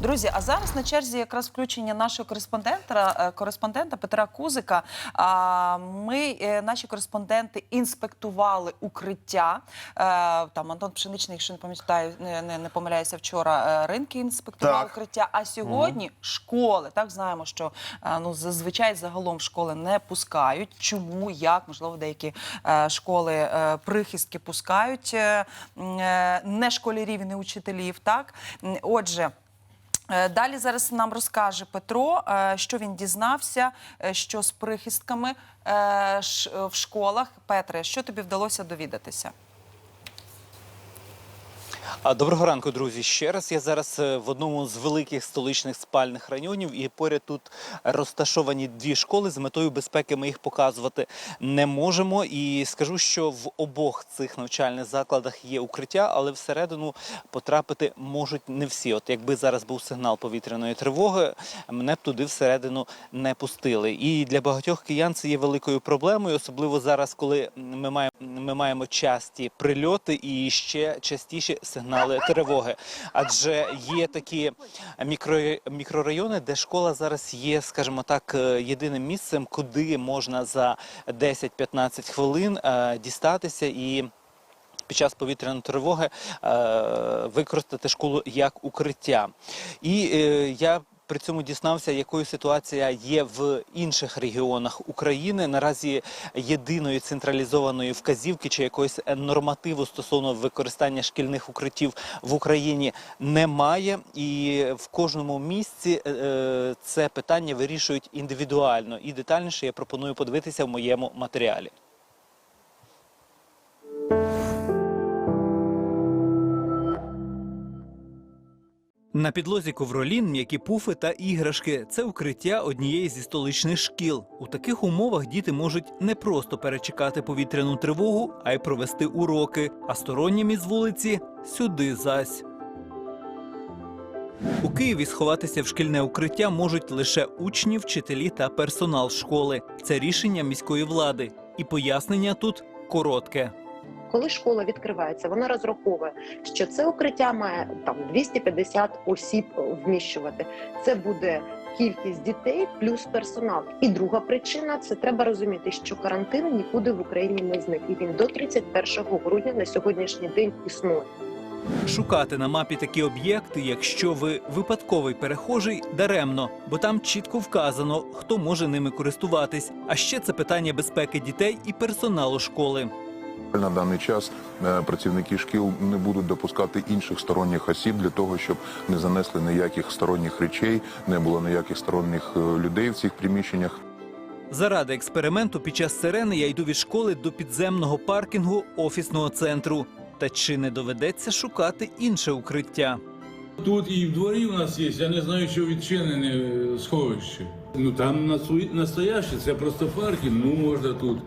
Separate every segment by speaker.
Speaker 1: Друзі, а зараз на черзі якраз включення нашого кореспондента, е, кореспондента Петра Кузика. Ми, е, наші кореспонденти, інспектували укриття. Е, Там Антон Пшеничний, якщо не пам'ятаю, не, не, помиляюся, вчора ринки інспектував
Speaker 2: Так.
Speaker 1: укриття. А сьогодні школи. Так знаємо, що ну зазвичай загалом школи не пускають. Чому як можливо деякі школи прихистки пускають не школярів і не учителів. Так отже. Е, Далі зараз нам розкаже Петро, е, що він дізнався, е, що з прихистками в школах. Петре, що тобі вдалося довідатися?
Speaker 3: Доброго ранку, друзі. Ще раз я зараз е, в одному з великих столичних спальних районів, і поряд тут розташовані дві школи. З метою безпеки ми їх показувати не можемо. І скажу, що в обох цих навчальних закладах є укриття, але всередину потрапити можуть не всі. От якби зараз був сигнал повітряної тривоги, мене б туди всередину не пустили. І для багатьох киян це є великою проблемою, особливо зараз, коли ми маємо ми маємо часті прильоти і ще частіші сигнали тривоги. Адже є такі мікро, мікрорайони, де школа зараз є, скажімо так, е, єдиним місцем, куди можна за 10-15 хвилин е, дістатися і. Під час повітряної тривоги е, використати школу як укриття. І я при цьому дізнався, якою ситуація є в інших регіонах України. Наразі єдиної централізованої вказівки чи якогось нормативу стосовно використання шкільних укриттів в Україні немає. І в кожному місці е, це питання вирішують індивідуально. І детальніше я пропоную подивитися в моєму матеріалі. На підлозі ковролін, м'які пуфи та іграшки це укриття однієї зі столичних шкіл. У таких умовах діти можуть не просто перечекати повітряну тривогу, а й провести уроки. А стороннім із вулиці сюди зась. У Києві сховатися в шкільне укриття можуть лише учні, вчителі та персонал школи. Це рішення міської влади. І пояснення тут коротке.
Speaker 4: Коли школа відкривається, вона розраховує, що це укриття має там 250 осіб вміщувати. Це буде кількість дітей плюс персонал. І друга причина це треба розуміти, що карантин нікуди в Україні не зник. І він до 31 грудня на сьогоднішній день існує.
Speaker 3: Шукати на мапі такі об'єкти, якщо ви випадковий перехожий, даремно, бо там чітко вказано, хто може ними користуватись. А ще це питання безпеки дітей і персоналу школи.
Speaker 2: На даний час е, працівники шкіл не будуть допускати інших сторонніх осіб для того, щоб не занесли ніяких сторонніх речей, не було ніяких сторонніх е, людей в цих приміщеннях.
Speaker 3: Заради експерименту під час сирени я йду від школи до підземного паркінгу офісного центру. Та чи не доведеться шукати інше укриття?
Speaker 5: Тут і в дворі у нас є, я не знаю, що відчинене е, сховище. Ну там настояще, це просто паркінг, ну можна тут.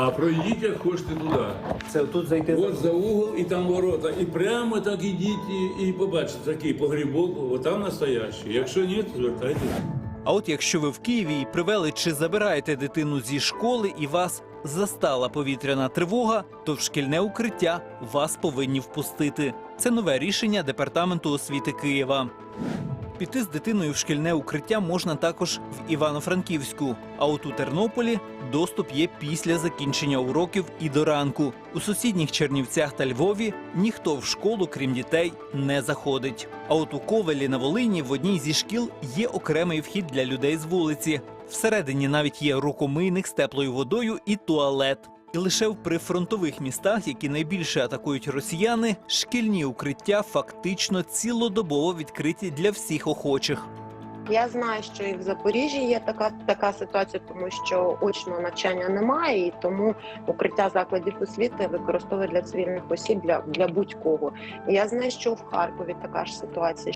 Speaker 5: А пройдіть, як хочете туди.
Speaker 3: Це тут зайти
Speaker 5: От за угол і там ворота. І прямо так ідіть і, і побачите такий погрібок, отам настоящий. Якщо ні, то звертайтеся.
Speaker 3: А от якщо ви в Києві і привели чи забираєте дитину зі школи і вас застала повітряна тривога, то в шкільне укриття вас повинні впустити. Це нове рішення департаменту освіти Києва. Піти з дитиною в шкільне укриття можна також в Івано-Франківську. А от у Тернополі доступ є після закінчення уроків і до ранку. У сусідніх Чернівцях та Львові ніхто в школу, крім дітей, не заходить. А от у Ковелі на Волині в одній зі шкіл є окремий вхід для людей з вулиці. Всередині навіть є рукомийник з теплою водою і туалет. І лише в прифронтових містах, які найбільше атакують росіяни, шкільні укриття фактично цілодобово відкриті для всіх охочих.
Speaker 4: Я знаю, що і в Запоріжжі є така така ситуація, тому що очного навчання немає, і тому укриття закладів освіти використовують для цивільних осіб для, для будь-кого. Я знаю, що в Харкові така ж ситуація.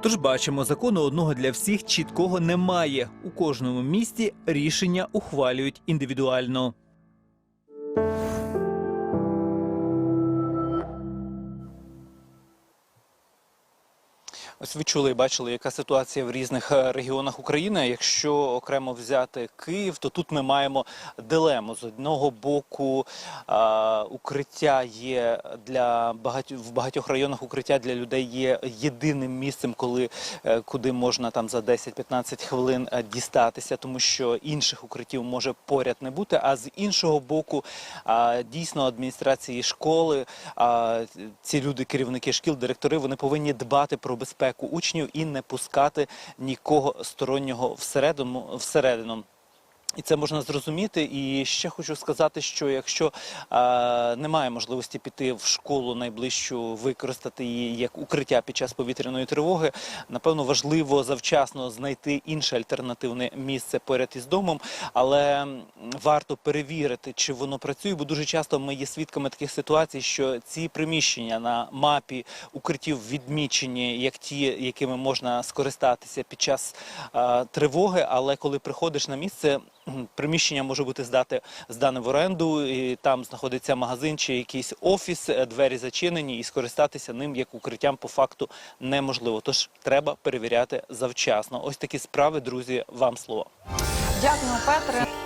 Speaker 3: Тож бачимо, закону одного для всіх чіткого немає. У кожному місті рішення ухвалюють індивідуально. Thank you. Ось ви чули і бачили, яка ситуація в різних е, регіонах України. Якщо окремо взяти Київ, то тут ми маємо дилему. З одного боку, а, укриття є для багатьох в багатьох районах. Укриття для людей є єдиним місцем, коли е, куди можна там за 10-15 хвилин е, дістатися, тому що інших укриттів може поряд не бути. А з іншого боку, дійсно адміністрації школи, ці люди, керівники шкіл, директори, вони повинні дбати про безпеку учнів і не пускати нікого стороннього всередину. всередину. І це можна зрозуміти. І ще хочу сказати, що якщо е, немає можливості піти в школу найближчу, використати її як укриття під час повітряної тривоги, напевно, важливо завчасно знайти інше альтернативне місце поряд із домом, але варто перевірити, чи воно працює, бо дуже часто ми є свідками таких ситуацій, що ці приміщення на мапі укриттів відмічені як ті, якими можна скористатися під час е, тривоги, але коли приходиш на місце. Приміщення може бути здати здане в оренду, і там знаходиться магазин чи якийсь офіс, е, двері зачинені, і скористатися ним як укриттям по факту неможливо. Тож треба перевіряти завчасно. Ось такі справи, друзі. Вам слово.
Speaker 1: Дякую, Петре.